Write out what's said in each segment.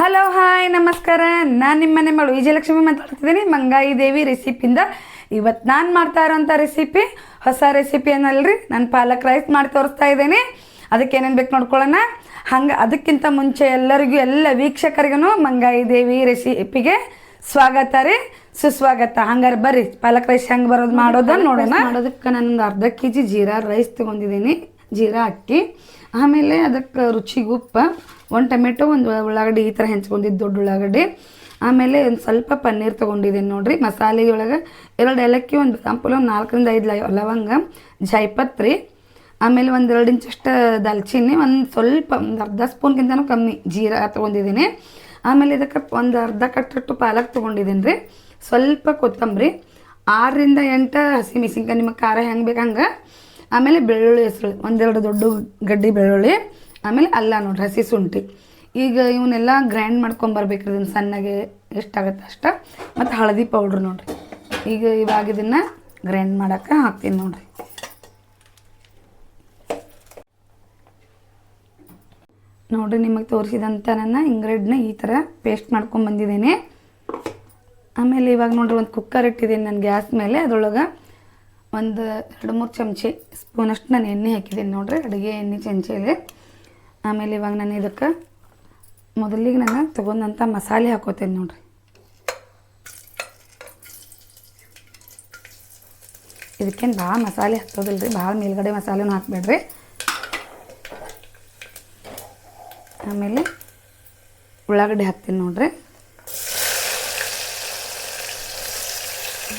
Hello hi ನಮಸ್ಕಾರ. ನಾನು ನಿಮ್ಮ ಮನೆ ಮಗಳು ವಿಜಯಲಕ್ಷ್ಮಿ ಮಾತಾಡ್ತಿದ್ದೀನಿ. ಮಂಗಾಯಿ ದೇವಿ ರೆಸಿಪಿಯಿಂದ ಇವತ್ತು ನಾನು ಮಾಡ್ತಾ ಇರೋಂಥ ರೆಸಿಪಿ ಹೊಸ ರೆಸಿಪಿ ಏನಲ್ರಿ ನಾನು ಪಾಲಕ್ ರೈಸ್ ಮಾಡಿ ತೋರಿಸ್ತಾ ಇದ್ದೀನಿ. ಅದಕ್ಕೆ ಏನೇನು ಬೇಕು ನೋಡ್ಕೊಳ್ಳೋಣ. ಹಂಗೆ ಅದಕ್ಕಿಂತ ಮುಂಚೆ ಎಲ್ಲರಿಗೂ ಎಲ್ಲ ವೀಕ್ಷಕರಿಗೂ ಮಂಗಾಯಿ ದೇವಿ ರೆಸಿಪಿಗೆ ಸ್ವಾಗತ ರೀ. ಸುಸ್ವಾಗತ. ಹಂಗಾರೆ ಬರ್ರಿ ಪಾಲಕ್ ರೈಸ್ ಹೆಂಗೆ ಬರೋದು ಮಾಡೋದನ್ನು ನೋಡೋಣ. ಮಾಡೋದಕ್ಕೆ ನಾನೊಂದು ಅರ್ಧ ಕೆ ಜಿ ಜೀರಾ ರೈಸ್ ತೊಗೊಂಡಿದ್ದೀನಿ. ಜೀರಾ ಅಕ್ಕಿ. ಆಮೇಲೆ ಅದಕ್ಕೆ ರುಚಿಗೆ ಉಪ್ಪು, ಒಂದು ಟೊಮೆಟೊ, ಒಂದು ಉಳ್ಳಾಗಡ್ಡಿ ಈ ಥರ ಹೆಂಚ್ಕೊಂಡಿದ್ದು, ದೊಡ್ಡ ಉಳ್ಳಾಗಡ್ಡಿ. ಆಮೇಲೆ ಒಂದು ಸ್ವಲ್ಪ ಪನ್ನೀರ್ ತೊಗೊಂಡಿದ್ದೀನಿ ನೋಡಿರಿ. ಮಸಾಲೆ ಒಳಗೆ ಎರಡು ಏಲಕ್ಕಿ, ಒಂದು ಬಾದಾಮ್ ಒಂದು ನಾಲ್ಕರಿಂದ ಐದು ಲವಂಗ, ಜಾಯ್ಪತ್ರಿ. ಆಮೇಲೆ ಒಂದು ಎರಡು ಇಂಚಷ್ಟು ದಾಲ್ಚಿನ್ನಿ, ಒಂದು ಸ್ವಲ್ಪ, ಒಂದು ಅರ್ಧ ಸ್ಪೂನ್ಗಿಂತನೂ ಕಮ್ಮಿ ಜೀರಾ ತೊಗೊಂಡಿದ್ದೀನಿ. ಆಮೇಲೆ ಇದಕ್ಕೆ ಒಂದು ಅರ್ಧ ಕಟ್ಟಟ್ಟು ಪಾಲಕ್ ತೊಗೊಂಡಿದ್ದೀನಿ ರೀ ಸ್ವಲ್ಪ ಕೊತ್ತಂಬರಿ, ಆರರಿಂದ ಎಂಟು ಹಸಿ ಮೆಣಸಿನ್ಕಾಯಿ ನಿಮಗೆ ಖಾರ ಹೆಂಗೆ ಬೇಕು ಆಮೇಲೆ ಬೆಳ್ಳುಳ್ಳಿ ಹೆಸರು, ಒಂದೆರಡು ದೊಡ್ಡ ಗಡ್ಡಿ ಬೆಳ್ಳುಳ್ಳಿ, ಆಮೇಲೆ ಅಲ್ಲ ನೋಡ್ರಿ, ಹಸಿ ಶುಂಠಿ. ಈಗ ಇವನ್ನೆಲ್ಲ ಗ್ರೈಂಡ್ ಮಾಡ್ಕೊಂಬರ್ಬೇಕು ಇದನ್ನು ಸಣ್ಣಗೆ ಎಷ್ಟಾಗುತ್ತೆ ಅಷ್ಟ. ಮತ್ತು ಹಳದಿ ಪೌಡ್ರ್ ನೋಡ್ರಿ. ಈಗ ಇವಾಗ ಇದನ್ನು ಗ್ರೈಂಡ್ ಮಾಡೋಕ್ಕೆ ಹಾಕ್ತೀನಿ ನೋಡ್ರಿ. ನೋಡಿರಿ, ನಿಮಗೆ ತೋರಿಸಿದಂಥ ನನ್ನ ಇಂಗ್ರೆಡ್ನ ಈ ಥರ ಪೇಸ್ಟ್ ಮಾಡ್ಕೊಂಡು ಬಂದಿದ್ದೀನಿ. ಆಮೇಲೆ ಇವಾಗ ನೋಡ್ರಿ, ಒಂದು ಕುಕ್ಕರ್ ಇಟ್ಟಿದ್ದೀನಿ ನಾನು ಗ್ಯಾಸ್ ಮೇಲೆ, ಅದ್ರೊಳಗೆ ಒಂದು ಎರಡು ಮೂರು ಚಮಚೆ ಸ್ಪೂನಷ್ಟು ನಾನು ಎಣ್ಣೆ ಹಾಕಿದ್ದೀನಿ ನೋಡ್ರಿ, ಅಡುಗೆ ಎಣ್ಣೆ ಚಮಚೆಯಲ್ಲಿ. ಆಮೇಲೆ ಇವಾಗ ನಾನು ಇದಕ್ಕೆ ಮೊದಲಿಗೆ ನಾನು ತೊಗೊಂಡಂಥ ಮಸಾಲೆ ಹಾಕೋತೀನಿ ನೋಡ್ರಿ. ಇದಕ್ಕೇನು ಭಾಳ ಮಸಾಲೆ ಹಾಕ್ತೋದಿಲ್ಲ ರೀ ಭಾಳ ಮೇಲ್ಗಡೆ ಮಸಾಲೆನೂ ಹಾಕ್ಬೇಡ್ರಿ. ಆಮೇಲೆ ಉಳ್ಳಾಗಡ್ಡೆ ಹಾಕ್ತೀನಿ ನೋಡ್ರಿ.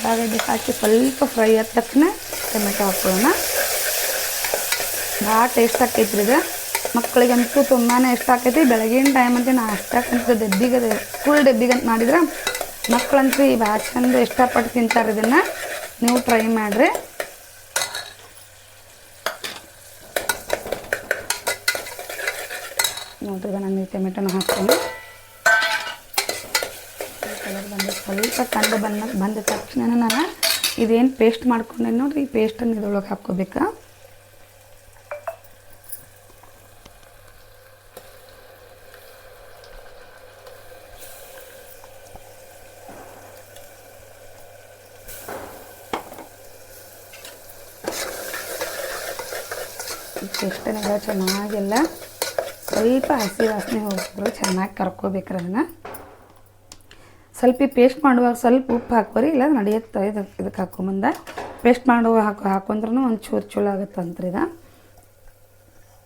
ಉಳ್ಳಾಗಡ್ಡಿ ಹಾಕಿ ಸ್ವಲ್ಪ ಫ್ರೈ ಆದ ತಕ್ಷಣ ಟೊಮೆಟೊ ಹಾಕೋಣ. ಭಾಳ ಟೇಸ್ಟ್ ಆಕೈತ್ರಿ ಇದು. ಮಕ್ಕಳಿಗಂತೂ ತುಂಬಾ ಇಷ್ಟ ಆಕೈತಿ ಬೆಳಗಿನ ಟೈಮ್ ಅಂತ ನಾಷ್ಟಕ್ಕಂತ ಡಬ್ಬಿಗೆ ಫುಲ್ ಡಬ್ಬಿಗಂತ ಮಾಡಿದ್ರೆ ಮಕ್ಕಳಂತೂ ಈ ಭಾಳ ಚಂದ ಇಷ್ಟಪಟ್ಟು ತಿಂತಾರೆ ಇದನ್ನು. ನೀವು ಟ್ರೈ ಮಾಡಿರಿ. ನೋಡ್ರಿ ನಾನು ಈ ಟೊಮೆಟೊನ ಹಾಕ್ತೀನಿ. ಬಂದು ಸ್ವಲ್ಪ ಕಂಡು ಬಂದ ಬಂದ ತಕ್ಷಣ ನಾನು ಇದೇನು ಪೇಸ್ಟ್ ಮಾಡ್ಕೊಂಡೆ ನೋಡ್ರಿ, ಈ ಪೇಸ್ಟನ್ನು ಇದ್ರೊಳಗೆ ಹಾಕ್ಕೋಬೇಕಾ? ಪೇಸ್ಟನ್ನೆಲ್ಲ ಚೆನ್ನಾಗೆಲ್ಲ ಸ್ವಲ್ಪ ಹಸಿ ವಾಸನೆ ಹೋಗಿದ್ರು ಚೆನ್ನಾಗಿ ಕರ್ಕೋಬೇಕ್ರಿ ಅದನ್ನು. ಸ್ವಲ್ಪ ಪೇಸ್ಟ್ ಮಾಡುವಾಗ ಸ್ವಲ್ಪ ಉಪ್ಪು ಹಾಕೋರಿ ಇಲ್ಲ ನಡೆಯುತ್ತೆ ಇದಕ್ಕೆ ಹಾಕೋ ಮುಂದೆ ಪೇಸ್ಟ್ ಮಾಡುವಾಗ ಹಾಕೋ ಹಾಕೊಂಡ್ರೂ ಒಂದು ಚೂರು ಆಗುತ್ತೆ ಅಂತ್ರಿ ಇದು.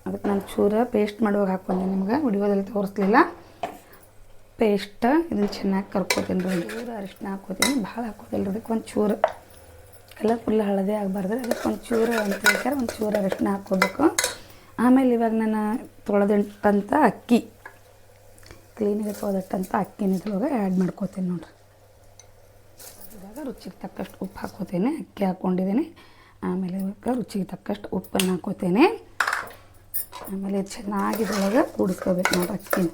ಅದಕ್ಕೆ ನಾನು ಚೂರು ಪೇಸ್ಟ್ ಮಾಡುವಾಗ ಹಾಕೊಂಡೆ ನಿಮ್ಗೆ, ವಿಡಿಯೋದಲ್ಲಿ ತೋರಿಸ್ಲಿಲ್ಲ. ಪೇಸ್ಟ್ ಇದನ್ನು ಚೆನ್ನಾಗಿ ಕರ್ಕೋತೀನಿ ರೀ ಚೂರು ಅರಿಶಿನ ಹಾಕೋತೀನಿ, ಭಾಳ ಹಾಕೋದಿಲ್ಲ ಅದಕ್ಕೆ ಒಂದು ಚೂರು ಕಲರ್ ಫುಲ್ ಹಳದಿ ಆಗಬಾರ್ದು ಅದಕ್ಕೆ ಒಂದು ಚೂರು ಅಂತ ಹೇಳ್ತಾರೆ ಒಂದು ಚೂರು ಅರಿಶಿನ ಹಾಕೋಬೇಕು ಆಮೇಲೆ ಇವಾಗ ನಾನು ತೊಳೆದಿಟ್ಟಂಥ ಅಕ್ಕಿ. ಕ್ಲೀನಾಗಿ ಅಂತ ಅಕ್ಕಿನ ಇದ್ರೊಳಗೆ ಆ್ಯಡ್ ಮಾಡ್ಕೋತೀನಿ ನೋಡ್ರಿ. ಇವಾಗ ರುಚಿಗೆ ತಕ್ಕಷ್ಟು ಉಪ್ಪು ಹಾಕೋತೀನಿ ಅಕ್ಕಿ ಹಾಕ್ಕೊಂಡಿದ್ದೀನಿ ಆಮೇಲೆ ರುಚಿಗೆ ತಕ್ಕಷ್ಟು ಉಪ್ಪನ್ನು ಹಾಕೋತೀನಿ ಆಮೇಲೆ ಚೆನ್ನಾಗಿ ಇದ್ರೊಳಗೆ ಕೂಡಿಸ್ಕೋಬೇಕು ನೋಡ್ರಿ ಅಕ್ಕಿನ.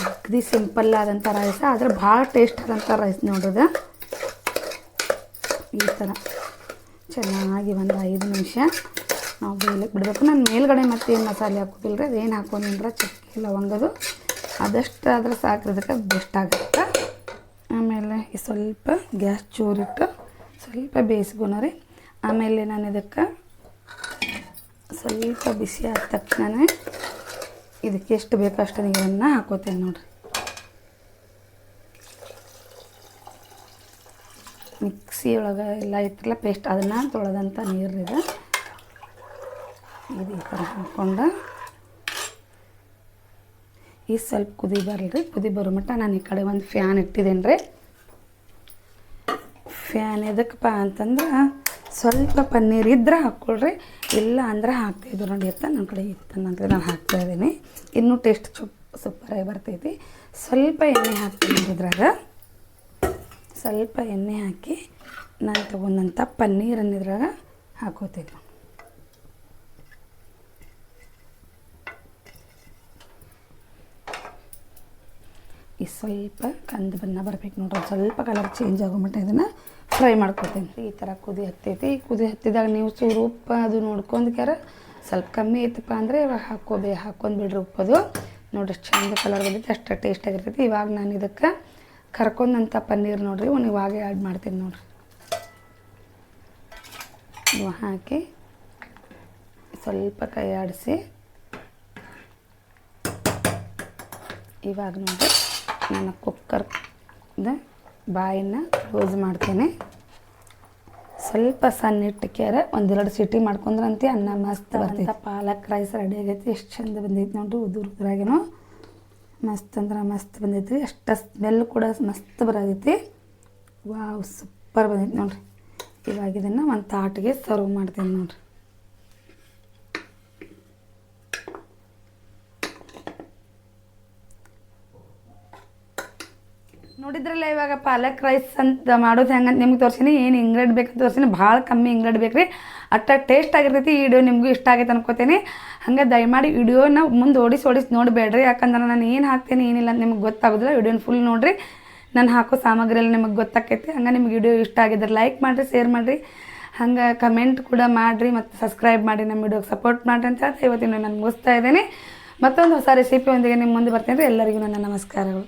ಅಗದಿ ಸಿಂಪಲ್ ಆದಂಥ ರೈಸ್ ಆದರೆ ಭಾಳ ಟೇಸ್ಟ್ ಆದಂಥ ರೈಸ್ ನೋಡ್ರದ ಈ ಥರ ಚೆನ್ನಾಗಿ ಒಂದು ಐದು ನಿಮಿಷ ನಾವು ಬೇಯಲಿಕ್ಕೆ ಬಿಡಬೇಕು. ನಾನು ಮೇಲ್ಗಡೆ ಮತ್ತೆ ಏನು ಮಸಾಲೆ ಹಾಕೋದಿಲ್ಲ ರೀ ಅದೇನು ಹಾಕೊಂಡ್ರೆ ಚಕ್ಕೆ, ಲವಂಗದು. ಅದಷ್ಟು ಆದ್ರೆ ಸಾಕಿರೋದಕ್ಕೆ ಬೆಸ್ಟ್ ಆಗುತ್ತೆ. ಆಮೇಲೆ ಸ್ವಲ್ಪ ಗ್ಯಾಸ್ ಚೂರಿಟ್ಟು ಸ್ವಲ್ಪ ಬೇಯಿಸ್ಕೊಣ ರೀ. ಆಮೇಲೆ ನಾನು ಇದಕ್ಕೆ ಸ್ವಲ್ಪ ಬಿಸಿ ಆದ ತಕ್ಷಣ ಇದಕ್ಕೆ ಎಷ್ಟು ಬೇಕೋ ಅಷ್ಟು ನೀರನ್ನು ಹಾಕೋತೇನೆ ನೋಡಿರಿ. ಮಿಕ್ಸಿ ಒಳಗೆ ಎಲ್ಲ ಇತ್ತಲ್ಲ ಪೇಸ್ಟ್. ಅದನ್ನು ತೊಳೆದಂಥ ನೀರು ಇದು ಈ ಹಾಕ್ಕೊಂಡು ಈ ಸ್ವಲ್ಪ ಕುದಿ ಬರಲ್ರಿ, ಕುದಿ ಬರೋ ಮಟ್ಟ ನಾನು ಈ ಕಡೆ ಒಂದು ಫ್ಯಾನ್ ಇಟ್ಟಿದ್ದೇನೆ ರೀ ಫ್ಯಾನ್ ಎದಕ್ಕಪ್ಪ ಅಂತಂದ್ರೆ ಸ್ವಲ್ಪ ಪನ್ನೀರ್ ಇದ್ರೆ ಹಾಕ್ಕೊಳ್ರಿ ಇಲ್ಲ ಅಂದ್ರೆ ಹಾಕ್ತಾಯಿದ್ರು ನೋಡಿ ಅಂತ ನನ್ನ ಕಡೆ ಇತ್ತು ನಾನು ಹಾಕ್ತಾ ಇದ್ದೀನಿ. ಇನ್ನೂ ಟೇಸ್ಟ್ ಚುಪ್ ಸೂಪರಾಗಿ ಬರ್ತೈತಿ. ಸ್ವಲ್ಪ ಎಣ್ಣೆ ಹಾಕ್ತೀನಿ ಇದ್ರಾಗ. ಸ್ವಲ್ಪ ಎಣ್ಣೆ ಹಾಕಿ ನಾನು ತೊಗೊಂಡಂಥ ಪನ್ನೀರನ್ನು ಇದ್ರಾಗ ಹಾಕೋತೀನಿ. ಈ ಸ್ವಲ್ಪ ಕಂದು ಬಣ್ಣ ಬರಬೇಕು ನೋಡ್ರಿ. ಸ್ವಲ್ಪ ಕಲರ್ ಚೇಂಜ್ ಆಗೋ ಮಟ್ಟ ಇದನ್ನು ಫ್ರೈ ಮಾಡ್ಕೊತೀನಿ ಈ ಥರ ಕುದಿ ಹತ್ತೈತಿ. ಕುದಿ ಹತ್ತಿದಾಗ ನೀವು ಚೂರು ಉಪ್ಪು ಅದು ನೋಡ್ಕೊಂಡು ಕ್ಯಾರ ಸ್ವಲ್ಪ ಕಮ್ಮಿ ಐತಪ್ಪ ಅಂದರೆ ಇವಾಗ ಹಾಕೋಬೇ, ಹಾಕೊಂಡು ಬಿಡ್ರಿ ಉಪ್ಪದು ನೋಡ್ರಿ ಚಂದ ಕಲರ್ ಬಂದೈತಿ, ಅಷ್ಟು ಟೇಸ್ಟ್ ಆಗಿರ್ತೈತಿ. ಇವಾಗ ನಾನು ಇದಕ್ಕೆ ಕರ್ಕೊಂಡಂಥ ಪನ್ನೀರ್ ನೋಡ್ರಿ, ಒಂದು ಇವಾಗೇ ಆ್ಯಡ್ ಮಾಡ್ತೀನಿ ನೋಡ್ರಿ. ಇವು ಹಾಕಿ ಸ್ವಲ್ಪ ಕೈ ಆಡಿಸಿ ಇವಾಗ ನೋಡಿ ನಾನು ಕುಕ್ಕರ್ ಬಾಯಿನ ಕ್ಲೋಸ್ ಮಾಡ್ತೇನೆ. ಸ್ವಲ್ಪ ಸಣ್ಣ ಇಟ್ಟಕ್ಯಾರ ಒಂದೆರಡು ಸಿಟಿ ಮಾಡ್ಕೊಂಡ್ರಂತೆ ಅನ್ನ ಮಸ್ತ್ ಬರ್ತೈತೆ. ಪಾಲಕ್ ರೈಸ್ ರೆಡಿ ಆಗೈತಿ. ಎಷ್ಟು ಚಂದ ಬಂದೈತಿ ನೋಡ್ರಿ ಉದುರು ಉದುರಾಗೇನು. ಮಸ್ತ್ ಅಂದ್ರೆ ಮಸ್ತ್ ಬಂದೈತಿ. ಎಷ್ಟು ಸ್ಮೆಲ್ ಕೂಡ ಮಸ್ತ್ ಬರತೈತಿ. ವಾವ್ ಸೂಪರ್ ಬಂದೈತಿ ನೋಡ್ರಿ. ಇವಾಗ ಇದನ್ನು ಒಂದು ತಾಟಿಗೆ ಸರ್ವ್ ಮಾಡ್ತೀನಿ ನೋಡ್ರಿ. ನೋಡಿದ್ರಲ್ಲ ಇವಾಗ ಪಾಲಕ್ ರೈಸ್ ಅಂತ ಮಾಡೋದು ಹೆಂಗಂತ ನಿಮ್ಗೆ ತೋರಿಸಿನಿ. ಏನು ಇಂಗ್ರೆಡ್ ಬೇಕಂತ ತೋರಿಸಿನಿ. ಭಾಳ ಕಮ್ಮಿ ಇಂಗ್ರೆಡ್ ಬೇಕು ರೀ ಅಟ್ಟ ಟೇಸ್ಟ್ ಆಗಿರ್ತೈತಿ, ಈ ವಿಡಿಯೋ ನಿಮಗೂ ಇಷ್ಟ ಆಗೈತೆ ಅನ್ಕೋತೀನಿ. ಹಂಗೆ ದಯಮಾಡಿ ವಿಡಿಯೋನ ಮುಂದೆ ಓಡಿಸಿ ಓಡಿಸಿ ನೋಡಬೇಡ್ರಿ. ಯಾಕಂದ್ರೆ ನಾನು ಏನು ಹಾಕ್ತೀನಿ, ಏನಿಲ್ಲ ಅಂತ ನಿಮ್ಗೆ ಗೊತ್ತಾಗೋದಿಲ್ಲ. ವಿಡಿಯೋನ ಫುಲ್ ನೋಡಿರಿ. ನಾನು ಹಾಕೋ ಸಾಮಗ್ರಿ ಎಲ್ಲ ನಿಮಗೆ ಗೊತ್ತಾಕೈತಿ. ಹಂಗೆ ನಿಮ್ಗೆ ವಿಡಿಯೋ ಇಷ್ಟ ಆಗಿದ್ರೆ ಲೈಕ್ ಮಾಡಿರಿ ಶೇರ್ ಮಾಡಿರಿ. ಹಂಗೆ ಕಮೆಂಟ್ ಕೂಡ ಮಾಡಿರಿ ಮತ್ತು ಸಬ್ಸ್ಕ್ರೈಬ್ ಮಾಡಿ ನಮ್ಮ ವಿಡಿಯೋಗೆ ಸಪೋರ್ಟ್ ಮಾಡಿರಿ ಅಂತ ಹೇಳ್ತಾ ಇವತ್ತಿನ ನಾನು ಮುಗಿಸ್ತಾ ಇದ್ದೀನಿ. ಮತ್ತೊಂದು ಹೊಸ ರೆಸಿಪಿ ಒಂದಿಗೆ ನಿಮ್ಮ ಮುಂದೆ ಬರ್ತೀನಿ ಎಲ್ಲರಿಗೂ ನನ್ನ ನಮಸ್ಕಾರಗಳು.